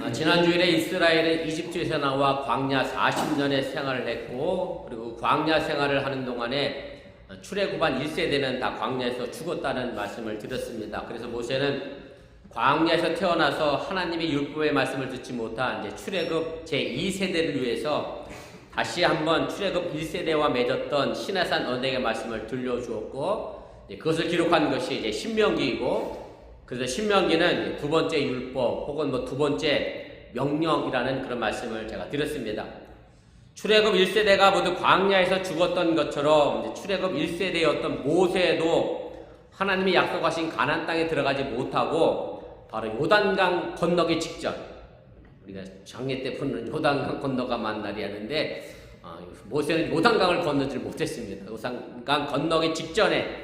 아, 지난 주일에 이스라엘은 이집트에서 나와 광야 40년의 생활을 했고 그리고 광야 생활을 하는 동안에 출애굽한 1세대는 다 광야에서 죽었다는 말씀을 드렸습니다. 그래서 모세는 광야에서 태어나서 하나님의 율법의 말씀을 듣지 못한 이제 출애굽 제 2세대를 위해서 다시 한번 출애굽 1세대와 맺었던 신하산 언약의 말씀을 들려주었고 그것을 기록한 것이 이제 신명기이고 그래서 신명기는 두 번째 율법 혹은 뭐 두 번째 명령이라는 그런 말씀을 제가 드렸습니다. 출애굽 1세대가 모두 광야에서 죽었던 것처럼 출애굽 1세대였던 모세도 하나님이 약속하신 가나안 땅에 들어가지 못하고 바로 요단강 건너기 직전 우리가 장례 때 푸는 요단강 건너가 만 날이 하는데 어, 모세는 요단강을 건너지 못했습니다. 요단강 건너기 직전에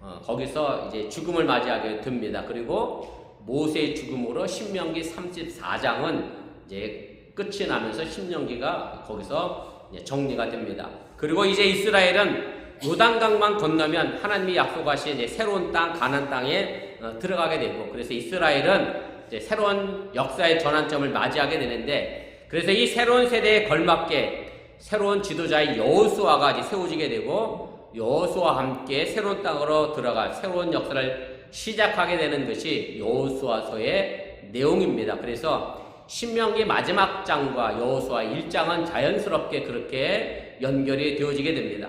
어, 거기서 이제 죽음을 맞이하게 됩니다. 그리고 모세의 죽음으로 신명기 34장은 이제 끝이 나면서 신명기가 거기서 정리가 됩니다. 그리고 이제 이스라엘은 요단강만 건너면 하나님이 약속하신 이제 새로운 땅 가나안 땅에 어, 들어가게 되고 그래서 이스라엘은 이제 새로운 역사의 전환점을 맞이하게 되는데 그래서 이 새로운 세대에 걸맞게 새로운 지도자의 여호수아가 이제 세워지게 되고 여호수아와 함께 새로운 땅으로 들어갈 새로운 역사를 시작하게 되는 것이 여호수아서의 내용입니다. 그래서 신명기 마지막 장과 여호수아 1장은 자연스럽게 그렇게 연결이 되어지게 됩니다.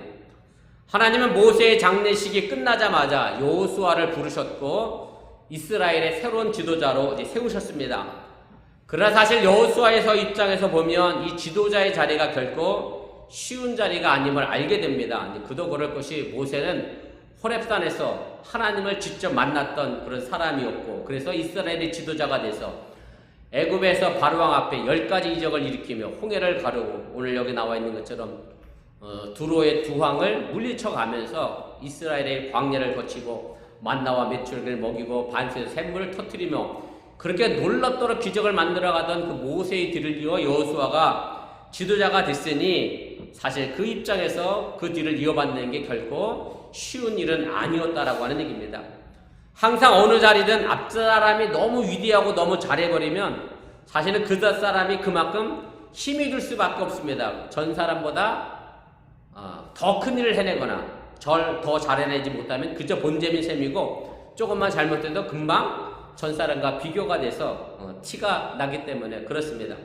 하나님은 모세의 장례식이 끝나자마자 여호수아를 부르셨고 이스라엘의 새로운 지도자로 이제 세우셨습니다. 그러나 사실 여호수아에서 입장에서 보면 이 지도자의 자리가 결코 쉬운 자리가 아님을 알게 됩니다. 그도 그럴 것이 모세는 호렙산에서 하나님을 직접 만났던 그런 사람이었고 그래서 이스라엘의 지도자가 돼서 애굽에서 바로왕 앞에 열 가지 이적을 일으키며 홍해를 가르고 오늘 여기 나와 있는 것처럼 어, 두로의 두 황을 물리쳐 가면서 이스라엘의 광야를 거치고 만나와 메추리를 먹이고 반세에서 샘물을 터뜨리며 그렇게 놀랍도록 기적을 만들어 가던 그 모세의 뒤를 이어 여호수아가 지도자가 됐으니 사실 그 입장에서 그 뒤를 이어받는 게 결코 쉬운 일은 아니었다라고 하는 얘기입니다. 항상 어느 자리든 앞 사람이 너무 위대하고 너무 잘해버리면 사실은 그 사람이 그만큼 힘이 들 수밖에 없습니다. 전 사람보다 어, 더큰 일을 해내거나 절 더 잘해내지 못하면 그저 본잼인 셈이고 조금만 잘못돼도 금방 전 사람과 비교가 돼서 어, 티가 나기 때문에 그렇습니다.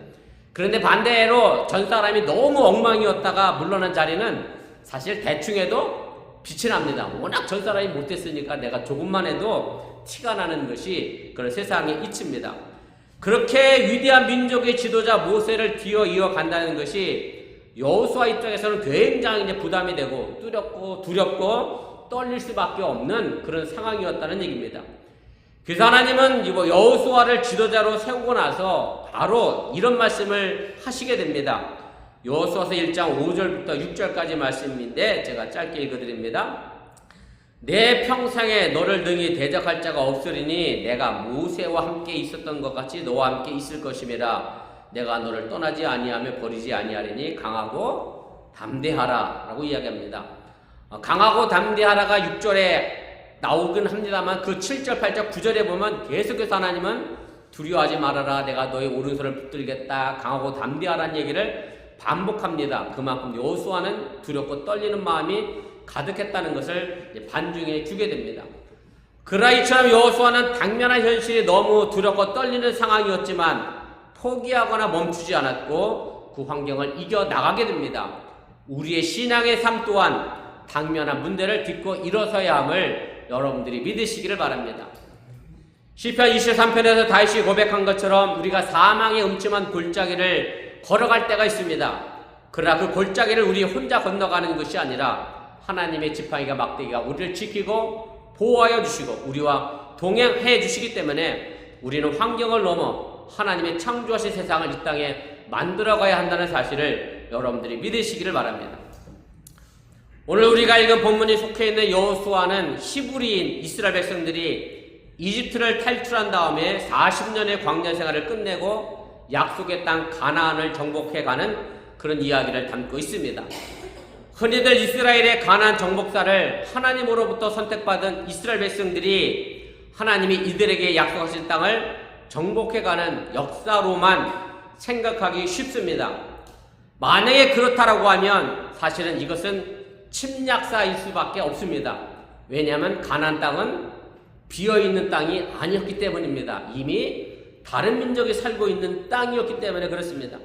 그런데 반대로 전 사람이 너무 엉망이었다가 물러난 자리는 사실 대충 해도 빛이 납니다. 워낙 전 사람이 못했으니까 내가 조금만 해도 티가 나는 것이 그런 세상의 이치입니다. 그렇게 위대한 민족의 지도자 모세를 뒤어 이어 간다는 것이 여호수아 입장에서는 굉장히 이제 부담이 되고 두렵고 두렵고 떨릴 수밖에 없는 그런 상황이었다는 얘기입니다. 그래서 하나님은 여호수아를 지도자로 세우고 나서 바로 이런 말씀을 하시게 됩니다. 여호수아서 1장 5절부터 6절까지 말씀인데 제가 짧게 읽어드립니다. 내 평생에 너를 능히 대적할 자가 없으리니 내가 모세와 함께 있었던 것 같이 너와 함께 있을 것임이라. 내가 너를 떠나지 아니하며 버리지 아니하리니 강하고 담대하라라고 이야기합니다. 어, 강하고 담대하라가 6절에 나오긴 합니다만 그 7절, 8절, 9절에 보면 계속해서 하나님은 두려워하지 말아라. 내가 너의 오른손을 붙들겠다. 강하고 담대하라는 얘기를 반복합니다. 그만큼 여호수아는 두렵고 떨리는 마음이 가득했다는 것을 반중에 주게 됩니다. 그러나 이처럼 여호수아는 당면한 현실이 너무 두렵고 떨리는 상황이었지만 포기하거나 멈추지 않았고 그 환경을 이겨 나가게 됩니다. 우리의 신앙의 삶 또한 당면한 문제를 딛고 일어서야 함을 여러분들이 믿으시기를 바랍니다. 시편 23편에서 다시 고백한 것처럼 우리가 사망의 음침한 골짜기를 걸어갈 때가 있습니다. 그러나 그 골짜기를 우리 혼자 건너가는 것이 아니라 하나님의 지팡이가 막대기가 우리를 지키고 보호하여 주시고 우리와 동행해 주시기 때문에 우리는 환경을 넘어 하나님의 창조하신 세상을 이 땅에 만들어가야 한다는 사실을 여러분들이 믿으시기를 바랍니다. 오늘 우리가 읽은 본문이 속해 있는 여호수아는 히브리인 이스라엘 백성들이 이집트를 탈출한 다음에 40년의 광야 생활을 끝내고 약속의 땅 가나안을 정복해 가는 그런 이야기를 담고 있습니다. 흔히들 이스라엘의 가나안 정복사를 하나님으로부터 선택받은 이스라엘 백성들이 하나님이 이들에게 약속하신 땅을 정복해 가는 역사로만 생각하기 쉽습니다. 만약에 그렇다라고 하면 사실은 이것은 침략사일 수밖에 없습니다. 왜냐하면 가난 땅은 비어 있는 땅이 아니었기 때문입니다. 이미 다른 민족이 살고 있는 땅이었기 때문에 그렇습니다.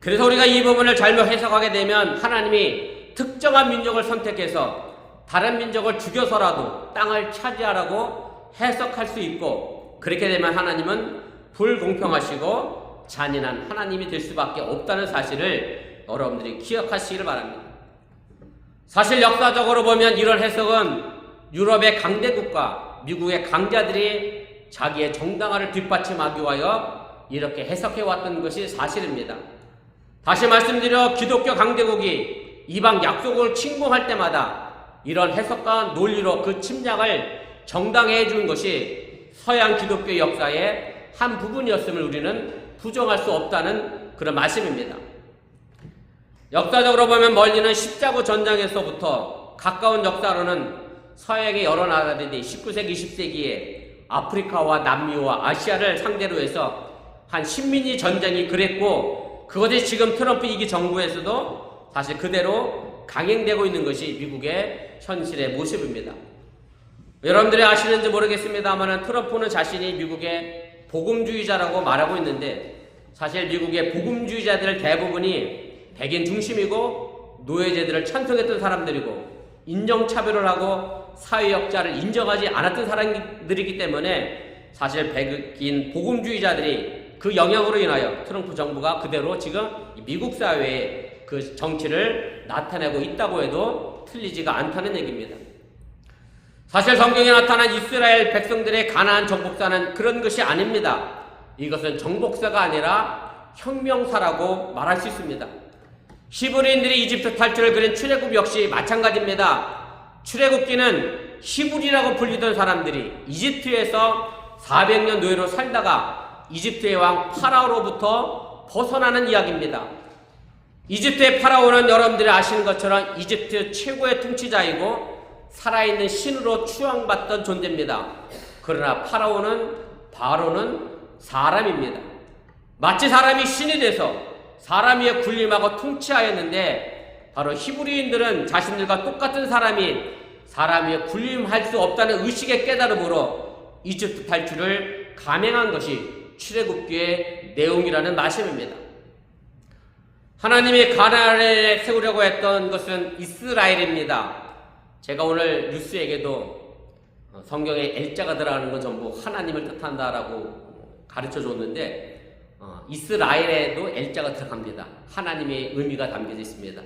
그래서 우리가 이 부분을 잘못 해석하게 되면 하나님이 특정한 민족을 선택해서 다른 민족을 죽여서라도 땅을 차지하라고 해석할 수 있고 그렇게 되면 하나님은 불공평하시고 잔인한 하나님이 될 수밖에 없다는 사실을 여러분들이 기억하시기를 바랍니다. 사실 역사적으로 보면 이런 해석은 유럽의 강대국가, 미국의 강자들이 자기의 정당화를 뒷받침하기 위하여 이렇게 해석해 왔던 것이 사실입니다. 다시 말씀드려 기독교 강대국이 이방 약속을 침공할 때마다 이런 해석과 논리로 그 침략을 정당해 준 것이 서양 기독교 역사의 한 부분이었음을 우리는 부정할 수 없다는 그런 말씀입니다. 역사적으로 보면 멀리는 십자고 전장에서부터 가까운 역사로는 서양의 여러 나라들이 19세기, 20세기에 아프리카와 남미와 아시아를 상대로 해서 한 식민지 전쟁이 그랬고 그것이 지금 트럼프 이기 정부에서도 사실 그대로 강행되고 있는 것이 미국의 현실의 모습입니다. 여러분들이 아시는지 모르겠습니다만 트럼프는 자신이 미국의 복음주의자라고 말하고 있는데 사실 미국의 복음주의자들 대부분이 백인 중심이고 노예제들을 찬성했던 사람들이고 인종차별을 하고 사회역자를 인정하지 않았던 사람들이기 때문에 사실 백인 복음주의자들이 그 영향으로 인하여 트럼프 정부가 그대로 지금 미국 사회에 그 정치를 나타내고 있다고 해도 틀리지가 않다는 얘기입니다. 사실 성경에 나타난 이스라엘 백성들의 가나안 정복사는 그런 것이 아닙니다. 이것은 정복사가 아니라 혁명사라고 말할 수 있습니다. 히브리인들이 이집트 탈출을 그린 출애굽 역시 마찬가지입니다. 출애굽기는 히브리라고 불리던 사람들이 이집트에서 400년 노예로 살다가 이집트의 왕 파라오로부터 벗어나는 이야기입니다. 이집트의 파라오는 여러분들이 아시는 것처럼 이집트 최고의 통치자이고 살아있는 신으로 추앙받던 존재입니다. 그러나 파라오는 바로는 사람입니다. 마치 사람이 신이 돼서 사람 위에 군림하고 통치하였는데 바로 히브리인들은 자신들과 똑같은 사람이 사람 위에 군림할 수 없다는 의식의 깨달음으로 이집트 탈출을 감행한 것이 출애굽기의 내용이라는 말씀입니다. 하나님이 가나안에 세우려고 했던 것은 이스라엘입니다. 제가 오늘 뉴스에게도 성경에 엘자가 들어가는 건 전부 하나님을 뜻한다라고 가르쳐 줬는데 어, 이스라엘에도 엘자가 들어갑니다. 하나님의 의미가 담겨져 있습니다.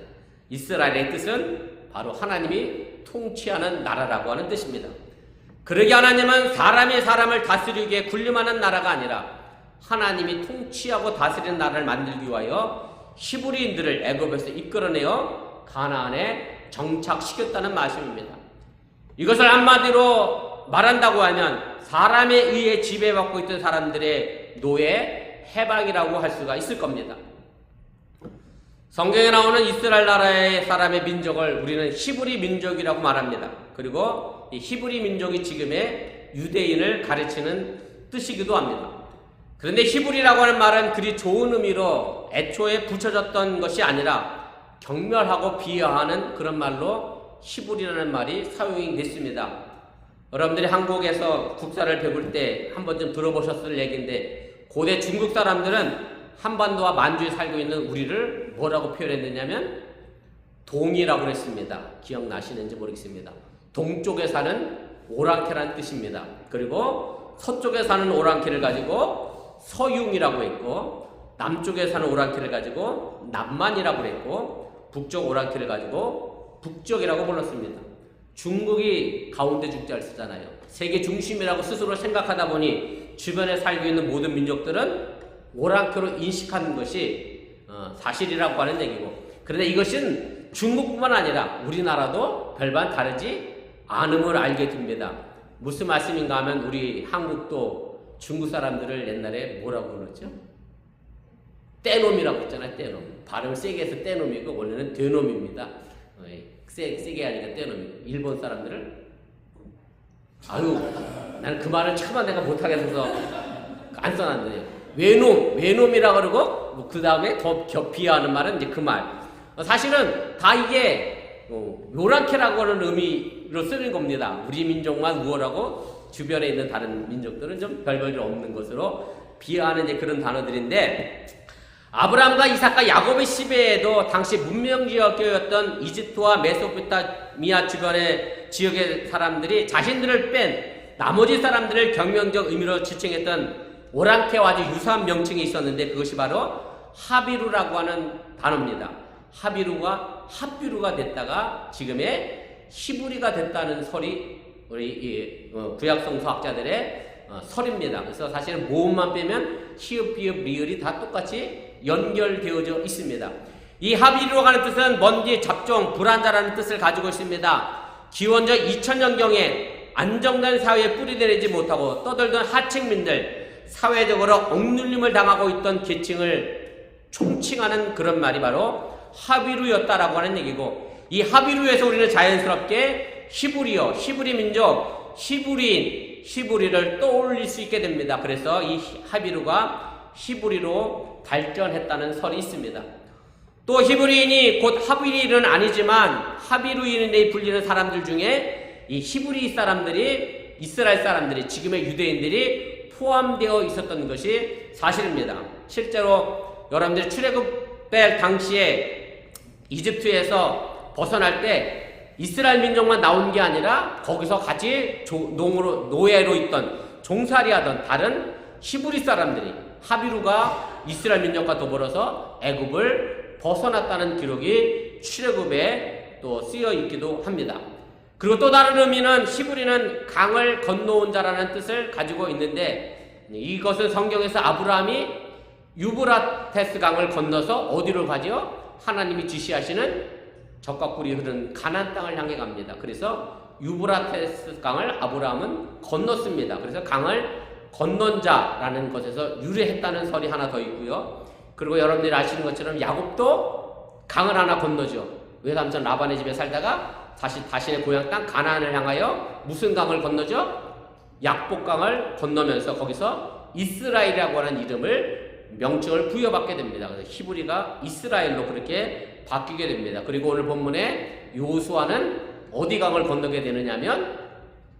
이스라엘의 뜻은 바로 하나님이 통치하는 나라라고 하는 뜻입니다. 그러기 하나님은 사람이 사람을 다스리기에 군림하는 나라가 아니라 하나님이 통치하고 다스리는 나라를 만들기 위하여 히브리인들을 애굽에서 이끌어내어 가나안에 정착시켰다는 말씀입니다. 이것을 한마디로 말한다고 하면 사람에 의해 지배받고 있던 사람들의 노예 해방이라고 할 수가 있을 겁니다. 성경에 나오는 이스라엘 나라의 사람의 민족을 우리는 히브리 민족이라고 말합니다. 그리고 이 히브리 민족이 지금의 유대인을 가르치는 뜻이기도 합니다. 그런데 히브리라고 하는 말은 그리 좋은 의미로 애초에 붙여졌던 것이 아니라 경멸하고 비하하는 그런 말로 히브리라는 말이 사용이 됐습니다. 여러분들이 한국에서 국사를 배울 때 한 번쯤 들어보셨을 얘기인데 고대 중국 사람들은 한반도와 만주에 살고 있는 우리를 뭐라고 표현했느냐면 동이라고 했습니다. 기억나시는지 모르겠습니다. 동쪽에 사는 오랑캐라는 뜻입니다. 그리고 서쪽에 사는 오랑캐를 가지고 서융이라고 했고 남쪽에 사는 오랑캐를 가지고 남만이라고 했고 북쪽 오랑캐를 가지고 북쪽이라고 불렀습니다. 중국이 가운데 죽자를 쓰잖아요. 세계 중심이라고 스스로 생각하다 보니 주변에 살고 있는 모든 민족들은 오랑캐로 인식하는 것이 어, 사실이라고 하는 얘기고 그런데 이것은 중국뿐만 아니라 우리나라도 별반 다르지 않음을 알게 됩니다. 무슨 말씀인가 하면 우리 한국도 중국 사람들을 옛날에 뭐라고 그러죠? 떼놈이라고 했잖아요. 떼놈. 발음 세게 해서 떼놈이고 원래는 되놈입니다. 어, 세, 세게 하니까 떼놈이고 일본 사람들을 아유 나는 그 말을 차마 내가 못하겠어서 안 써놨는데 외놈 외놈이라 그러고 뭐 그 다음에 더 겹비하는 말은 이제 그 말. 어, 사실은 다 이게 어, 요란케라고 하는 의미로 쓰는 겁니다. 우리 민족만 우월하고 주변에 있는 다른 민족들은 좀 별볼일 없는 것으로 비하하는 이제 그런 단어들인데 아브라함과 이삭과 야곱의 시대에도 당시 문명 지역이었던 이집트와 메소포타미아 주변의 지역의 사람들이 자신들을 뺀 나머지 사람들을 경명적 의미로 지칭했던 오랑캐와 아주 유사한 명칭이 있었는데 그것이 바로 하비루라고 하는 단어입니다. 하비루가 합비루가 됐다가 지금의 히브리가 됐다는 설이 우리 이, 어, 구약성서 학자들의 어, 설입니다. 그래서 사실은 모음만 빼면 히읗, 비읍, 리을이 다 똑같이 연결되어져 있습니다. 이 하비루라고 하는 뜻은 먼지, 잡종, 불안자라는 뜻을 가지고 있습니다. 기원전 2000년경에 안정된 사회에 뿌리내리지 못하고 떠들던 하층민들, 사회적으로 억눌림을 당하고 있던 계층을 총칭하는 그런 말이 바로 하비루였다라고 하는 얘기고 이 하비루에서 우리는 자연스럽게 히브리어, 히브리 민족, 히브리인, 히브리를 떠올릴 수 있게 됩니다. 그래서 이 하비루가 히브리로 발전했다는 설이 있습니다. 또 히브리인이 곧 하비리는 아니지만 하비루인에 불리는 사람들 중에 이 히브리 사람들이 이스라엘 사람들이 지금의 유대인들이 포함되어 있었던 것이 사실입니다. 실제로 여러분들이 출애굽될 당시에 이집트에서 벗어날 때 이스라엘 민족만 나온 게 아니라 거기서 같이 조, 농으로 노예로 있던 종살이하던 다른 히브리 사람들이 하비루가 이스라엘 민족과 더불어서 애굽을 벗어났다는 기록이 출애굽에 또 쓰여 있기도 합니다. 그리고 또 다른 의미는 히브리는 강을 건너온 자라는 뜻을 가지고 있는데 이것은 성경에서 아브라함이 유브라테스 강을 건너서 어디로 가죠? 하나님이 지시하시는 적과 꿀이 흐르는 가나안 땅을 향해 갑니다. 그래서 유브라테스 강을 아브라함은 건넜습니다. 그래서 강을 건넌 자라는 것에서 유래했다는 설이 하나 더 있고요. 그리고 여러분들이 아시는 것처럼 야곱도 강을 하나 건너죠. 외삼촌 라반의 집에 살다가 다시 자신의 고향 땅 가나안을 향하여 무슨 강을 건너죠? 약복강을 건너면서 거기서 이스라엘이라고 하는 이름을 명칭을 부여받게 됩니다. 그래서 히브리가 이스라엘로 그렇게 바뀌게 됩니다. 그리고 오늘 본문에 요수아는 어디 강을 건너게 되느냐면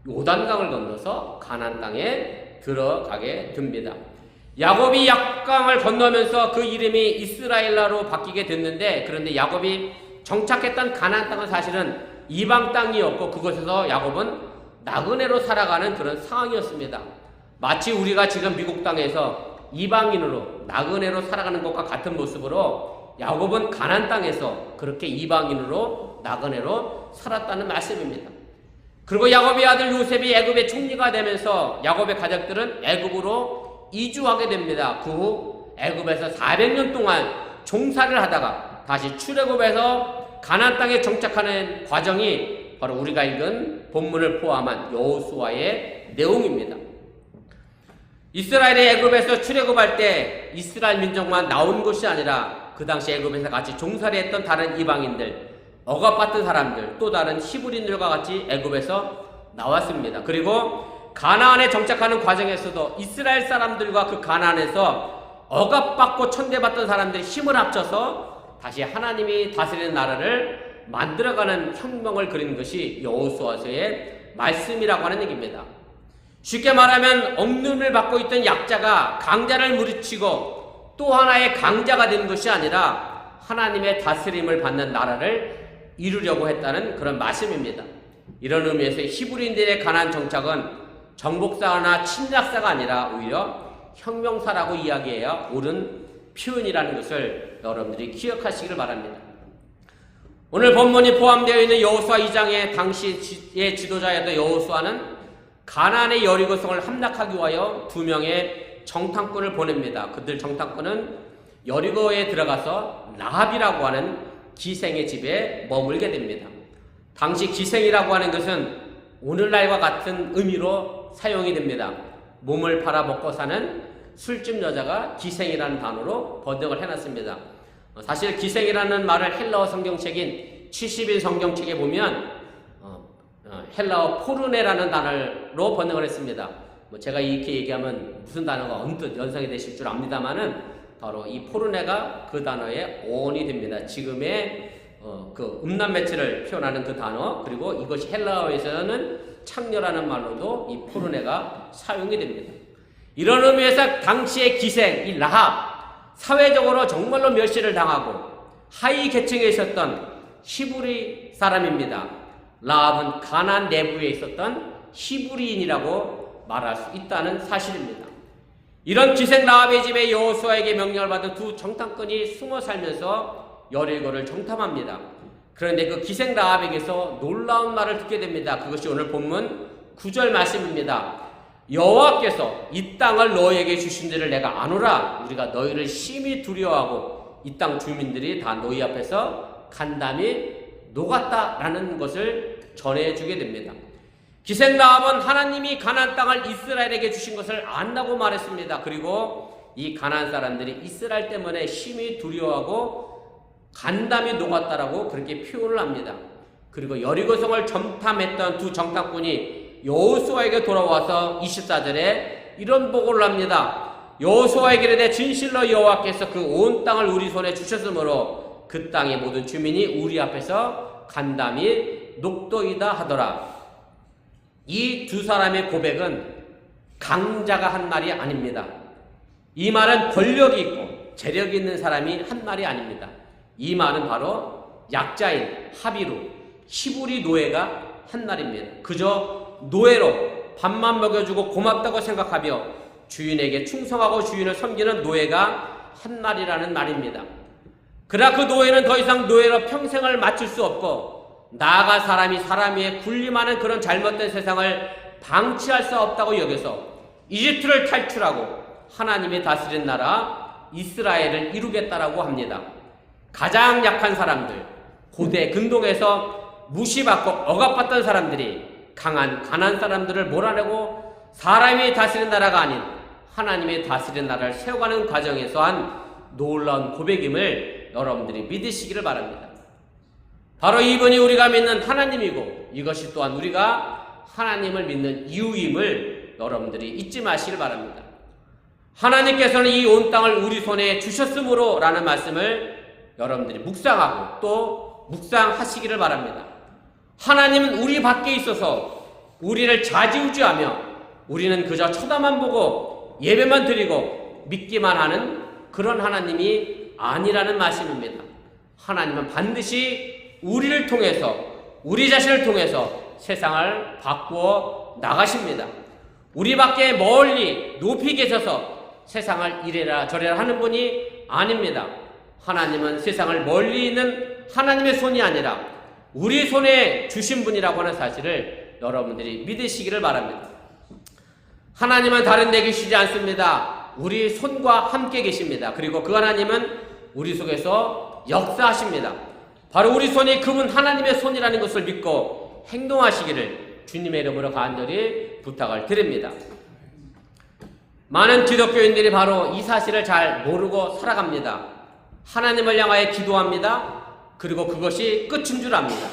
요단강을 건너서 가나안 땅에 들어가게 됩니다. 야곱이 약강을 건너면서 그 이름이 이스라엘라로 바뀌게 됐는데 그런데 야곱이 정착했던 가나안 땅은 사실은 이방 땅이었고 그곳에서 야곱은 나그네로 살아가는 그런 상황이었습니다. 마치 우리가 지금 미국 땅에서 이방인으로 나그네로 살아가는 것과 같은 모습으로 야곱은 가나안 땅에서 그렇게 이방인으로 나그네로 살았다는 말씀입니다. 그리고 야곱의 아들 요셉이 애굽의 총리가 되면서 야곱의 가족들은 애굽으로 이주하게 됩니다. 그 후 애굽에서 400년 동안 종사를 하다가 다시 출애굽에서 가나안 땅에 정착하는 과정이 바로 우리가 읽은 본문을 포함한 여호수아의 내용입니다. 이스라엘의 애굽에서 출애굽할 때 이스라엘 민족만 나온 것이 아니라 그 당시 애굽에서 같이 종살이 했던 다른 이방인들, 억압받던 사람들, 또 다른 히브리인들과 같이 애굽에서 나왔습니다. 그리고 가나안에 정착하는 과정에서도 이스라엘 사람들과 그 가나안에서 억압받고 천대받던 사람들이 힘을 합쳐서 다시 하나님이 다스리는 나라를 만들어가는 혁명을 그린 것이 여호수아서의 말씀이라고 하는 얘기입니다. 쉽게 말하면 억눌을 받고 있던 약자가 강자를 무리치고 또 하나의 강자가 된 것이 아니라 하나님의 다스림을 받는 나라를 이루려고 했다는 그런 말씀입니다. 이런 의미에서 히브리인들의 가난 정착은 정복사나 침략사가 아니라 오히려 혁명사라고 이야기해야 옳은 표현이라는 것을 여러분들이 기억하시기를 바랍니다. 오늘 본문이 포함되어 있는 여호수아 2장의 당시의 지도자였던 여호수아는 가나안의 여리고성을 함락하기 위하여 두 명의 정탐꾼을 보냅니다. 그들 정탐꾼은 여리고에 들어가서 라합이라고 하는 기생의 집에 머물게 됩니다. 당시 기생이라고 하는 것은 오늘날과 같은 의미로 사용이 됩니다. 몸을 팔아 먹고 사는 술집 여자가 기생이라는 단어로 번역을 해놨습니다. 사실 기생이라는 말을 헬라어 성경책인 70인 성경책에 보면 헬라어 포르네라는 단어로 번역을 했습니다. 뭐 제가 이렇게 얘기하면 무슨 단어가 언뜻 연상이 되실 줄 압니다만은 바로 이 포르네가 그 단어의 어원이 됩니다. 지금의 어, 그 음란 매체를 표현하는 그 단어 그리고 이것이 헬라어에서는 창녀라는 말로도 이 포르네가 사용이 됩니다. 이런 의미에서 당시의 기생 이 라합 사회적으로 정말로 멸시를 당하고 하위 계층에 있었던 히브리 사람입니다. 라합은 가난 내부에 있었던 히브리인이라고 말할 수 있다는 사실입니다. 이런 기생 라합의 집에 여호수아에게 명령을 받은 두 정탐꾼이 숨어 살면서 여리고를 정탐합니다. 그런데 그 기생 라합에게서 놀라운 말을 듣게 됩니다. 그것이 오늘 본문 9절 말씀입니다. 여호와께서 이 땅을 너희에게 주신 줄을 내가 아노라. 우리가 너희를 심히 두려워하고 이 땅 주민들이 다 너희 앞에서 간담이 녹았다라는 것을 전해주게 됩니다. 기생 라합은 하나님이 가나안 땅을 이스라엘에게 주신 것을 안다고 말했습니다. 그리고 이 가나안 사람들이 이스라엘 때문에 심히 두려워하고 간담이 녹았다라고 그렇게 표현을 합니다. 그리고 여리고성을 점탐했던 두 정탐꾼이 여호수아에게 돌아와서 24절에 이런 보고를 합니다. 여호수아에게 이르되 진실로 여호와께서 그 온 땅을 우리 손에 주셨으므로 그 땅의 모든 주민이 우리 앞에서 간담이 녹도이다 하더라. 이 두 사람의 고백은 강자가 한 말이 아닙니다. 이 말은 권력이 있고 재력이 있는 사람이 한 말이 아닙니다. 이 말은 바로 약자인 하비루 히브리 노예가 한 말입니다. 그저 노예로 밥만 먹여주고 고맙다고 생각하며 주인에게 충성하고 주인을 섬기는 노예가 한 말이라는 말입니다. 그러나 그 노예는 더 이상 노예로 평생을 맞출 수 없고 나아가 사람이 사람 위에 군림하는 그런 잘못된 세상을 방치할 수 없다고 여겨서 이집트를 탈출하고 하나님의 다스린 나라 이스라엘을 이루겠다라고 합니다. 가장 약한 사람들, 고대 근동에서 무시받고 억압받던 사람들이 강한 가난 사람들을 몰아내고 사람이 다스린 나라가 아닌 하나님의 다스린 나라를 세워가는 과정에서 한 놀라운 고백임을 여러분들이 믿으시기를 바랍니다. 바로 이분이 우리가 믿는 하나님이고 이것이 또한 우리가 하나님을 믿는 이유임을 여러분들이 잊지 마시길 바랍니다. 하나님께서는 이 온 땅을 우리 손에 주셨으므로 라는 말씀을 여러분들이 묵상하고 또 묵상하시기를 바랍니다. 하나님은 우리 밖에 있어서 우리를 좌지우지하며 우리는 그저 쳐다만 보고 예배만 드리고 믿기만 하는 그런 하나님이 아니라는 말씀입니다. 하나님은 반드시 우리를 통해서 우리 자신을 통해서 세상을 바꾸어 나가십니다. 우리 밖에 멀리 높이 계셔서 세상을 이래라 저래라 하는 분이 아닙니다. 하나님은 세상을 멀리 있는 하나님의 손이 아니라 우리 손에 주신 분이라고 하는 사실을 여러분들이 믿으시기를 바랍니다. 하나님은 다른 데 계시지 않습니다. 우리 손과 함께 계십니다. 그리고 그 하나님은 우리 속에서 역사하십니다. 바로 우리 손이 그분 하나님의 손이라는 것을 믿고 행동하시기를 주님의 이름으로 간절히 부탁을 드립니다. 많은 기독교인들이 바로 이 사실을 잘 모르고 살아갑니다. 하나님을 향하여 기도합니다. 그리고 그것이 끝인 줄 압니다.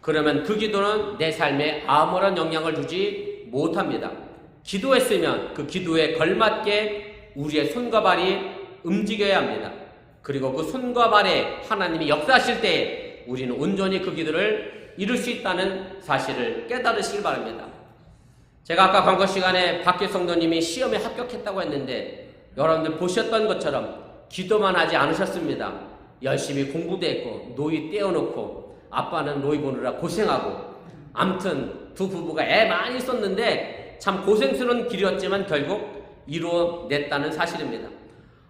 그러면 그 기도는 내 삶에 아무런 영향을 주지 못합니다. 기도했으면 그 기도에 걸맞게 우리의 손과 발이 움직여야 합니다. 그리고 그 손과 발에 하나님이 역사하실 때 우리는 온전히 그 기도를 이룰 수 있다는 사실을 깨달으시길 바랍니다. 제가 아까 광고 시간에 박규 성도님이 시험에 합격했다고 했는데 여러분들 보셨던 것처럼 기도만 하지 않으셨습니다. 열심히 공부도 했고 노이 떼어놓고 아빠는 노이 보느라 고생하고 암튼 두 부부가 애 많이 썼는데 참 고생스러운 길이었지만 결국 이루어냈다는 사실입니다.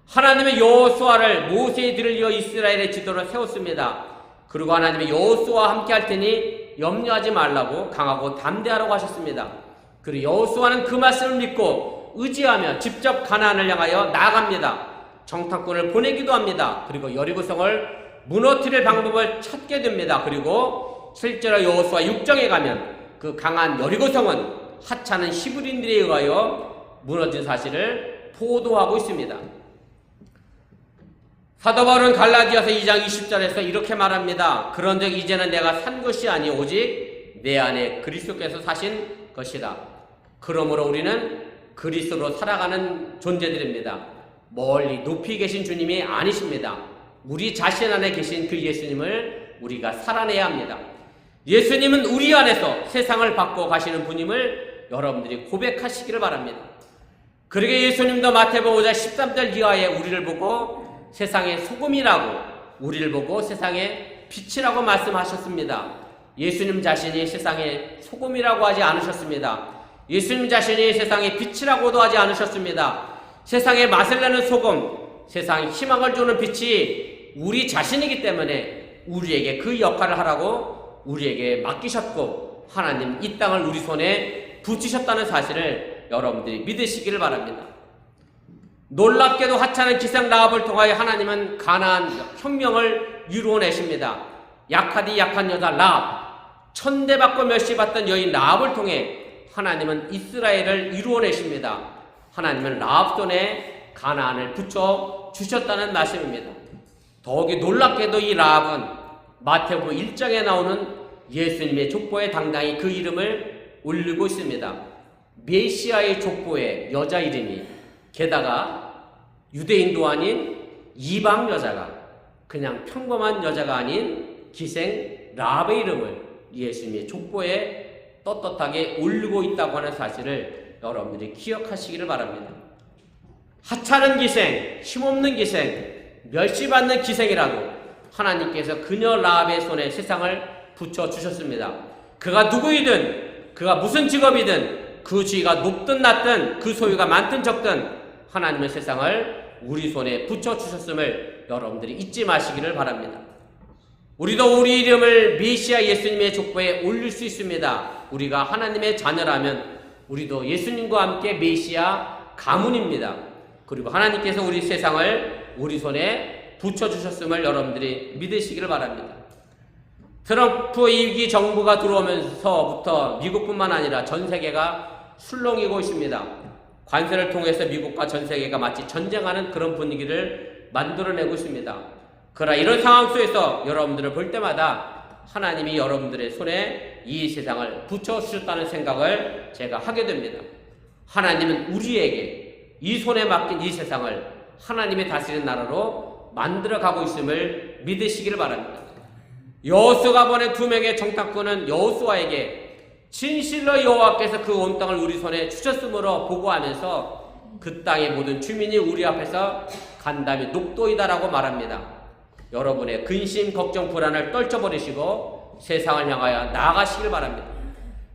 하나님의 여호수아를 모세의 이어 이스라엘의 지도를 세웠습니다. 그리고 하나님의 여호수아와 함께 할 테니 염려하지 말라고 강하고 담대하라고 하셨습니다. 그리고 여호수아는 그 말씀을 믿고 의지하며 직접 가나안을 향하여 나아갑니다. 정탐꾼을 보내기도 합니다. 그리고 여리고성을 무너뜨릴 방법을 찾게 됩니다. 그리고 실제로 여호수아 6장에 가면 그 강한 여리고성은 하찮은 히브린들에 의하여 무너진 사실을 보도하고 있습니다. 사도 바울은 갈라디아서 2장 20절에서 이렇게 말합니다. 그런즉 이제는 내가 산 것이 아니 오직 내 안에 그리스도께서 사신 것이다. 그러므로 우리는 그리스도로 살아가는 존재들입니다. 멀리 높이 계신 주님이 아니십니다. 우리 자신 안에 계신 그 예수님을 우리가 살아내야 합니다. 예수님은 우리 안에서 세상을 바꿔 가시는 분임을 여러분들이 고백하시기를 바랍니다. 그러게 예수님도 마태복음 5장 13절 이하에 우리를 보고 세상의 소금이라고 우리를 보고 세상의 빛이라고 말씀하셨습니다. 예수님 자신이 세상의 소금이라고 하지 않으셨습니다. 예수님 자신이 세상의 빛이라고도 하지 않으셨습니다. 세상에 맛을 내는 소금, 세상에 희망을 주는 빛이 우리 자신이기 때문에 우리에게 그 역할을 하라고 우리에게 맡기셨고 하나님 이 땅을 우리 손에 붙이셨다는 사실을 여러분들이 믿으시기를 바랍니다. 놀랍게도 하찮은 기생 라합을 통하여 하나님은 가나안 혁명을 이루어내십니다. 약하디 약한 여자 라합, 천대받고 멸시받던 여인 라합을 통해 하나님은 이스라엘을 이루어내십니다. 하나님은 라합 손에 가나안을 붙여 주셨다는 말씀입니다. 더욱이 놀랍게도 이 라합은 마태복음 1장에 나오는 예수님의 족보에 당당히 그 이름을 올리고 있습니다. 메시아의 족보에 여자 이름이 게다가 유대인도 아닌 이방 여자가 그냥 평범한 여자가 아닌 기생 라합의 이름을 예수님의 족보에 떳떳하게 올리고 있다고 하는 사실을 여러분들이 기억하시기를 바랍니다. 하찮은 기생, 힘없는 기생, 멸시받는 기생이라도 하나님께서 그녀 라합의 손에 세상을 붙여 주셨습니다. 그가 누구이든 그가 무슨 직업이든 그 지위가 높든 낮든 그 소유가 많든 적든 하나님의 세상을 우리 손에 붙여 주셨음을 여러분들이 잊지 마시기를 바랍니다. 우리도 우리 이름을 메시아 예수님의 족보에 올릴 수 있습니다. 우리가 하나님의 자녀라면 우리도 예수님과 함께 메시아 가문입니다. 그리고 하나님께서 우리 세상을 우리 손에 붙여주셨음을 여러분들이 믿으시기를 바랍니다. 트럼프 2기 정부가 들어오면서부터 미국뿐만 아니라 전 세계가 술렁이고 있습니다. 관세를 통해서 미국과 전 세계가 마치 전쟁하는 그런 분위기를 만들어내고 있습니다. 그러나 이런 상황 속에서 여러분들을 볼 때마다 하나님이 여러분들의 손에 이 세상을 붙여주셨다는 생각을 제가 하게 됩니다. 하나님은 우리에게 이 손에 맡긴 이 세상을 하나님의 다스리는 나라로 만들어 가고 있음을 믿으시기를 바랍니다. 여호수가 보낸 두 명의 정탐꾼은 여호수아에게 진실로 여호와께서 그 온 땅을 우리 손에 주셨으므로 보고하면서 그 땅의 모든 주민이 우리 앞에서 간담이 녹도이다라고 말합니다. 여러분의 근심, 걱정, 불안을 떨쳐버리시고 세상을 향하여 나아가시길 바랍니다.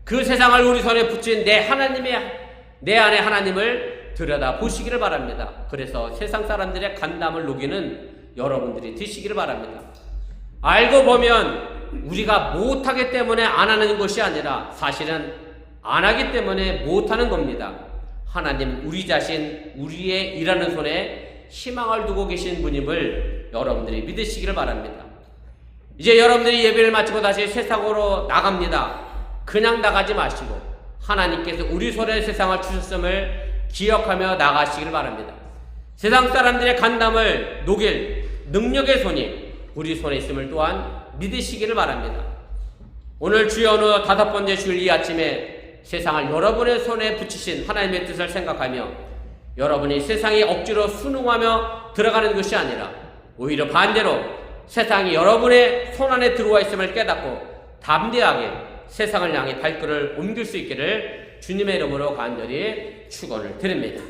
그 세상을 우리 손에 붙인 내 하나님의 내 안에 하나님을 들여다 보시기를 바랍니다. 그래서 세상 사람들의 간담을 녹이는 여러분들이 되시기를 바랍니다. 알고 보면 우리가 못하기 때문에 안 하는 것이 아니라 사실은 안 하기 때문에 못하는 겁니다. 하나님 우리 자신 우리의 일하는 손에 희망을 두고 계신 분임을 여러분들이 믿으시기를 바랍니다. 이제 여러분들이 예배를 마치고 다시 세상으로 나갑니다. 그냥 나가지 마시고 하나님께서 우리 손에 세상을 주셨음을 기억하며 나가시기를 바랍니다. 세상 사람들의 간담을 녹일 능력의 손이 우리 손에 있음을 또한 믿으시기를 바랍니다. 오늘 주여 어느 다섯 번째 주일 이 아침에 세상을 여러분의 손에 붙이신 하나님의 뜻을 생각하며 여러분이 세상에 억지로 순응하며 들어가는 것이 아니라 오히려 반대로 세상이 여러분의 손 안에 들어와 있음을 깨닫고 담대하게 세상을 향해 발걸음을 옮길 수 있기를 주님의 이름으로 간절히 축원을 드립니다.